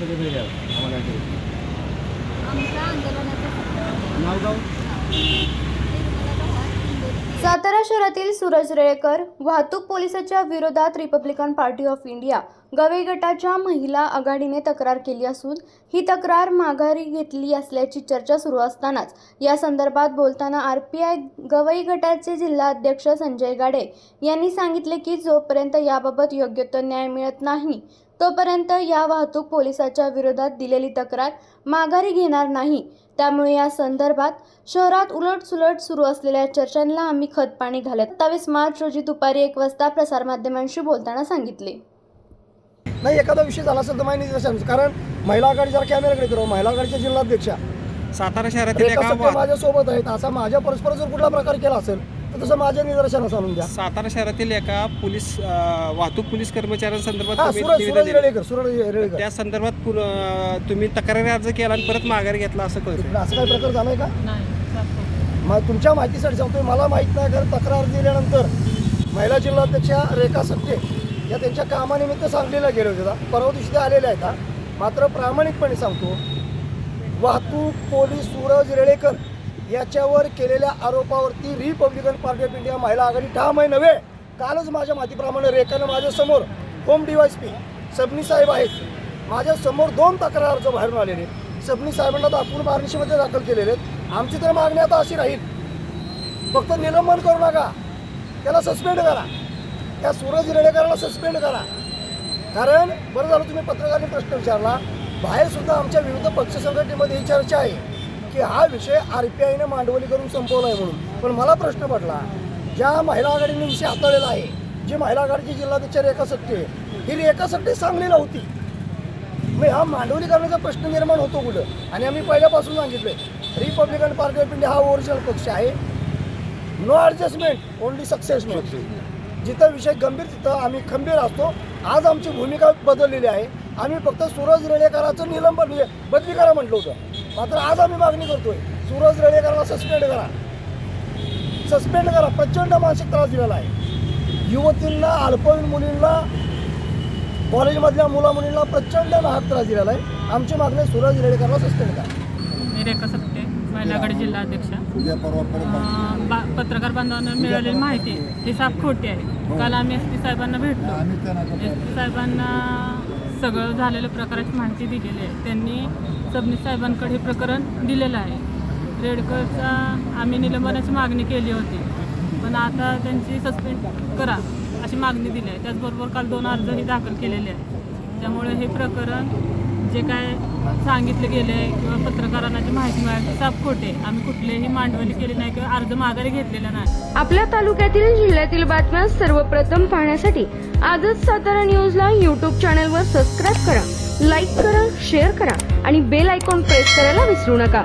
सगळे आम्हाला सातारा शहरातील सुरज रेळेकर वाहतूक पोलिसाच्या विरोधात रिपब्लिकन पार्टी ऑफ इंडिया गवे गटाच्या महिला आघाडीने तक्रार केली असून ही तक्रार माघारी घेतली असल्याची चर्चा सुरू असतानाच या संदर्भात बोलताना आर पी आय गवई गटाचे जिल्हा अध्यक्ष संजय गाडे यांनी सांगितले की जोपर्यंत याबाबत योग्य तो न्याय मिळत नाही तोपर्यंत या वाहतूक पोलिसाच्या विरोधात दिलेली तक्रार माघारी घेणार नाही. त्यामुळे या संदर्भात शहरात उलटसुलट सुरू असलेल्या चर्चांना आम्ही खतपाणी घालत सत्तावीस मार्च रोजी दुपारी एक वाजता प्रसारमाध्यमांशी बोलताना सांगितले. नाही एखादा विषय झाला असेल तर माहिती निदर्शन कारण महिला आघाडी जरा कॅमेराकडे करू महिला आघाडीच्या जिल्हाध्यक्षा. सातारा शहरातील रेखा एका सत्य वाह- माझ्या सोबत आहेत असा माझ्या परस्पर जर कुठला प्रकार केला असेल तर तसं माझ्या निदर्शनास आणून द्या सातारा शहरातील एका पोलीस अं, वाहतूक पोलीस कर्मचाऱ्यांसंदर्भात हा तुम्ही सूरज निवेदन सूरज दिले. रेडेकर सूरज रेडेकर त्या संदर्भात अं, तुम्ही तक्रारी अर्ज केला आणि परत माघारी घेतला असं कळतं असं काही प्रकार झालाय का तुमच्या माहितीसाठी सांगतोय मला माहीत नाही कारण तक्रार दिल्यानंतर महिला जिल्हाध्यक्षा रेखा सत्ते या त्यांच्या कामानिमित्त सांगलीला गेले होते आता. परवा दिवशी ते आलेले आहेत. मात्र प्रामाणिकपणे सांगतो वाहतूक पोलीस सूरज रेडेकर याच्यावर केलेल्या आरोपावरती रिपब्लिकन पार्टी ऑफ इंडिया महिला आघाडी ठाम आहे नव्हे? कालच माझ्या माहितीप्रमाणे रेखानं माझ्यासमोर होम डिवाइस पी सबनी साहेब आहेत. माझ्यासमोर दोन तक्रार अर्ज बाहेरून आलेले सबनी साहेबांना दाखवून बार्निशीमध्ये दाखल केलेले आहेत. आमची तर मागणी आता अशी राहील. फक्त निलंबन करू नका. त्याला सस्पेंड करा. त्या सूरज रेडेकरांना सस्पेंड करा. कारण बरं झालं तुम्ही पत्रकारांनी प्रश्न विचारला. बाहेरसुद्धा आमच्या विविध पक्ष संघटनेमध्ये ही चर्चा आहे. की हा विषय आर पी आयने मांडवली करून संपवला आहे म्हणून. पण मला प्रश्न पडला ज्या महिला आघाडीने विषय हाताळलेला आहे जी महिला आघाडीची जिल्हाध्यक्ष रेखा सत्ते ही रेखा सत्ते सांगलीला होती. मग हा मांडवली करण्याचा प्रश्न निर्माण होतो कुठं? आणि आम्ही पहिल्यापासून सांगितलं रिपब्लिकन पार्टी ऑफ इंडिया हा ओरिजिनल पक्ष आहे. नो ॲडजस्टमेंट ओनली सक्सेसमेंट जिथं विषय गंभीर तिथं आम्ही खंबीर असतो. आज आमची भूमिका बदललेली आहे. आम्ही फक्त सूरज रेडेकराचं निलंबन बदली करा म्हटलं होतं. मात्र आज आम्ही मागणी करतोय. सूरज रेडेकराला सस्पेंड करा. सस्पेंड करा. प्रचंड मानसिक त्रास दिलेला आहे. युवतींना अल्पवयीन मुलींना कॉलेजमधल्या मुला मुलींना प्रचंड नाहक त्रास दिलेला आहे. आमची मागणी सूरज रेडेकरला सस्पेंड करा. मी रेखा सप्ते महिलागड जिल्हा अध्यक्ष. पत्रकार बांधवांना मिळालेली माहिती. ही साफ खोटी आहे. काल आम्ही एस पी साहेबांना भेटलो. एस पी साहेबांना सगळं झालेल्या प्रकाराची माहिती दिलेली आहे. त्यांनी सबनीस साहेबांकडे हे प्रकरण दिलेलं आहे. रेडकरचा आम्ही निलंबनाची मागणी केली होती. पण आता त्यांची सस्पेंड करा अशी मागणी दिली आहे. त्याचबरोबर काल दोन अर्जही दाखल केलेले आहेत. त्यामुळे हे प्रकरण जे काय सांगितलं गेलं आहे किंवा पत्रकारांना जी माहिती मिळाली ती साफ खोटे आम्ही कुठलेही मांडवली केली नाही किंवा अर्ज माघारी घेतलेला नाही. आपल्या तालुक्यातील जिल्ह्यातील बातम्या सर्वप्रथम पाहण्यासाठी आजच सातारा न्यूजला यूट्यूब चॅनलवर सबस्क्राईब करा लाईक करा शेअर करा आणि बेल आयकॉन प्रेस करायला विसरू नका.